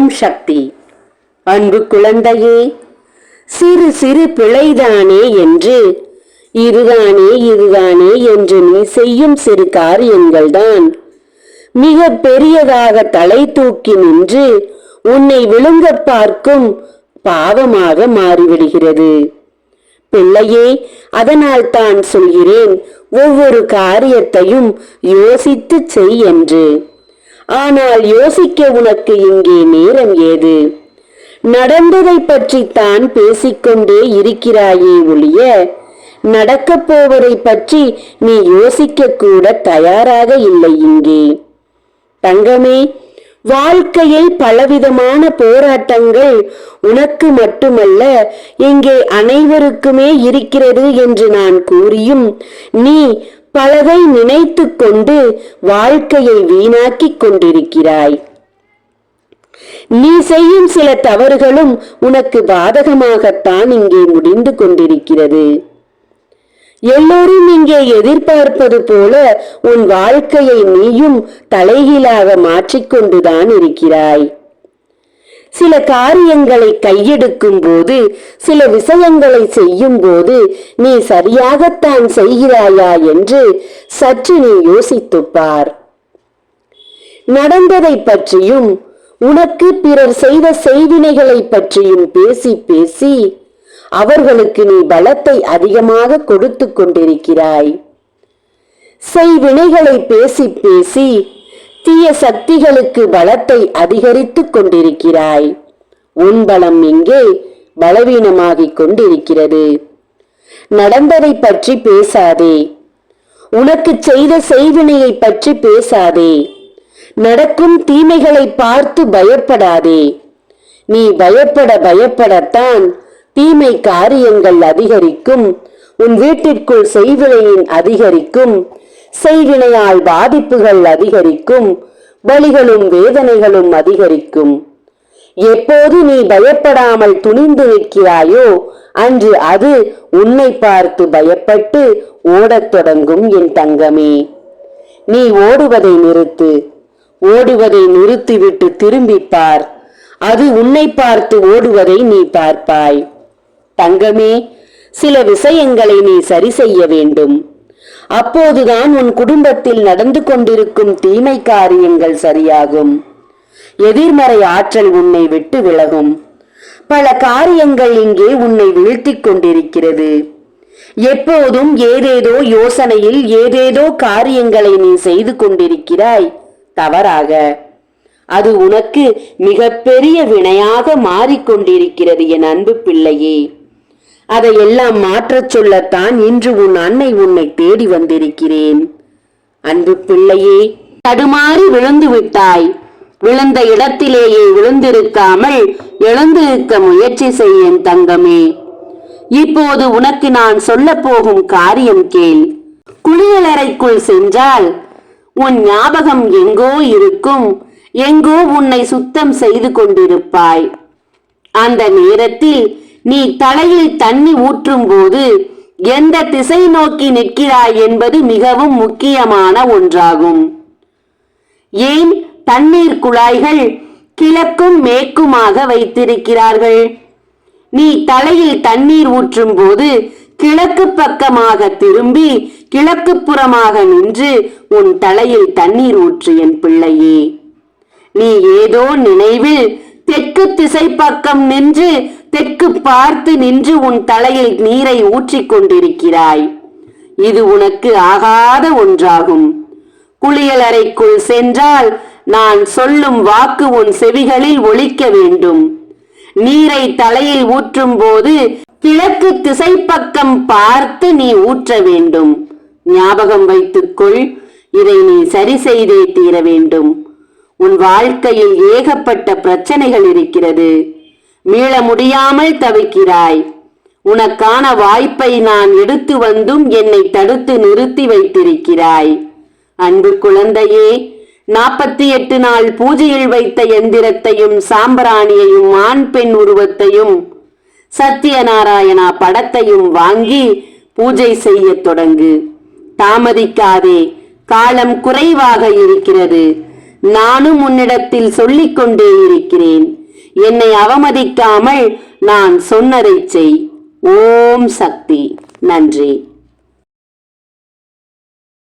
ஓம் சக்தி. அன்பு குழந்தையே சிறு சிறு பிழைதானே என்று இதுதானே இதுதானே என்று நீ செய்யும் சிறு காரியங்கள்தான். மிக பெரியதாக தலை தூக்கி நின்று உன்னை விழுங்கப் பார்க்கும் பாவமாக மாறிவிடுகிறது. பிள்ளையே அதனால் தான் சொல்கிறேன் ஒவ்வொரு காரியத்தையும் யோசித்து செய் என்று. ஆனால் யோசிக்க உனக்கு இங்கே நேரம் ஏது? நடந்ததை பற்றித்தான் பேசிக்கொண்டே இருக்கிறாயே ஒழிய நடக்கப் போவதை பற்றி நீ யோசிக்க கூட தயாராக இல்லை இங்கே. தங்கமே வாழ்க்கையில் பலவிதமான போராட்டங்கள் உனக்கு மட்டுமல்ல இங்கே அனைவருக்குமே இருக்கிறது என்று நான் கூறியும் நீ பலதை நினைத்து கொண்டு வாழ்க்கையை வீணாக்கிக் கொண்டிருக்கிறாய். நீ செய்யும் சில தவறுகளும் உனக்கு பாதகமாகத்தான் இங்கே முடிந்து கொண்டிருக்கிறது. எல்லோரும் இங்கே எதிர்பார்ப்பது போல உன் வாழ்க்கையை நீயும் தலைகீழாக மாற்றிக்கொண்டுதான் இருக்கிறாய். சில காரியங்களை கையெடுக்கும் போது சில விஷயங்களை செய்யும் போது நீ சரியாகத்தான் செய்கிறாயா? என்று சற்று நீ யோசித்துப்பார். நடந்ததை பற்றியும் உனக்கு பிறர் செய்த செய்வினைகளை பற்றியும் பேசி பேசி அவர்களுக்கு நீ பலத்தை அதிகமாக கொடுத்து கொண்டிருக்கிறாய். செய்வினைகளை பேசி பேசி தீய சக்திகளுக்கு பலத்தை அதிகரித்துக் கொண்டிருக்கிறாய். உன் பலம் இங்கே பலவீனமாகிக் கொண்டிருக்கிறது. நடந்ததை பற்றி பேசாதே. உனக்கு செய்த செய்வினையை பற்றி பேசாதே. நடக்கும் தீமைகளை பார்த்து பயப்படாதே. நீ பயப்பட பயப்படத்தான் தீமை காரியங்கள் அதிகரிக்கும் உன் வீட்டிற்குள் செய்வினையின் அதிகரிக்கும் செய்வினையால் பாதிப்புகள் அதிகரிக்கும் வலிகளும் வேதனைகளும் அதிகரிக்கும். எப்போது நீ பயப்படாமல் துணிந்து நிற்கிறாயோ அன்று அது உன்னை பார்த்து பயப்பட்டு ஓடத் தொடங்கும் என் தங்கமே. நீ ஓடுவதை நிறுத்து. ஓடுவதை நிறுத்திவிட்டு திரும்பி பார். அது உன்னை பார்த்து ஓடுவதை நீ பார்ப்பாய். தங்கமே சில விஷயங்களை நீ சரி செய்ய வேண்டும். அப்போதுதான் உன் குடும்பத்தில் நடந்து கொண்டிருக்கும் தீமை காரியங்கள் சரியாகும். எதிர்மறை ஆற்றல் உன்னை விட்டு விலகும். பல காரியங்கள் இங்கே உன்னை வீழ்த்திக் கொண்டிருக்கிறது. எப்போதும் ஏதேதோ யோசனையில் ஏதேதோ காரியங்களை நீ செய்து கொண்டிருக்கிறாய். தவறாக. அது உனக்கு மிகப்பெரிய வினையாக மாறிக்கொண்டிருக்கிறது என் அன்பு பிள்ளையே. அதையெல்லாம் மாற்றச் சொல்லத்தான் இன்று உன் அன்னை உன்னை தேடி வந்திருக்கிறேன். அன்பு பிள்ளையே தடுமாறி விழுந்து விட்டாய். விழுந்த இடத்திலேயே விழுந்திருக்காமல் எழுந்திருக்க முயற்சி செய்யும் தங்கமே. இப்போது உனக்கு நான் சொல்ல போகும் காரியம் கேள். குளியலறைக்குள் சென்றால் உன் ஞாபகம் எங்கோ இருக்கும். எங்கோ உன்னை சுத்தம் செய்து கொண்டிருப்பாய். அந்த நேரத்தில் நீ தலையில் தண்ணி ஊற்றும் போது எந்த திசை நோக்கி நிற்கிறாய் என்பது மிகவும் முக்கியமான ஒன்றாகும். ஏன் தண்ணீர் குழாய்கள் கிழக்கும் மேற்குமாக வைத்திருக்கிறார்கள்? நீ தலையில் தண்ணீர் ஊற்றும் போது கிழக்கு பக்கமாக திரும்பி கிழக்கு புறமாக நின்று உன் தலையில் தண்ணீர் ஊற்று என் பிள்ளையே. நீ ஏதோ நினைவில் தெற்கு திசை பக்கம் நின்று தெற்கு பார்த்து நின்று உன் தலையில் நீரை ஊற்றிக் கொண்டிருக்கிறாய். இது உனக்கு ஆகாத ஒன்றாகும். குளியலறைக்குள் சென்றால் நான் சொல்லும் வாக்கு உன் செவிகளில் ஒழிக்க வேண்டும். நீரை தலையில் ஊற்றும் போது கிழக்கு திசை பக்கம் பார்த்து நீ ஊற்ற வேண்டும். ஞாபகம் வைத்துக்கொள் இதை நீ சரி செய்தே தீர வேண்டும். உன் வாழ்க்கையில் ஏகப்பட்ட பிரச்சனைகள் இருக்கிறது. மீள முடியாமல் தவிக்கிறாய். உனக்கான வாய்ப்பை நான் எடுத்து வந்தும் என்னை தடுத்து நிறுத்தி வைத்திருக்கிறாய். அன்பு குழந்தையே நாற்பத்தி எட்டு நாள் பூஜையில் வைத்த எந்திரத்தையும் சாம்பிராணியையும் ஆண் பெண் உருவத்தையும் சத்யநாராயணா படத்தையும் வாங்கி பூஜை செய்யத் தொடங்கு. தாமதிக்காதே காலம் குறைவாக இருக்கிறது. நானும் உன்னிடத்தில் சொல்லிக் கொண்டே இருக்கிறேன். என்னை அவமதிக்காமல் நான் சொன்னதைச் செய். ஓம் சக்தி. நன்றி.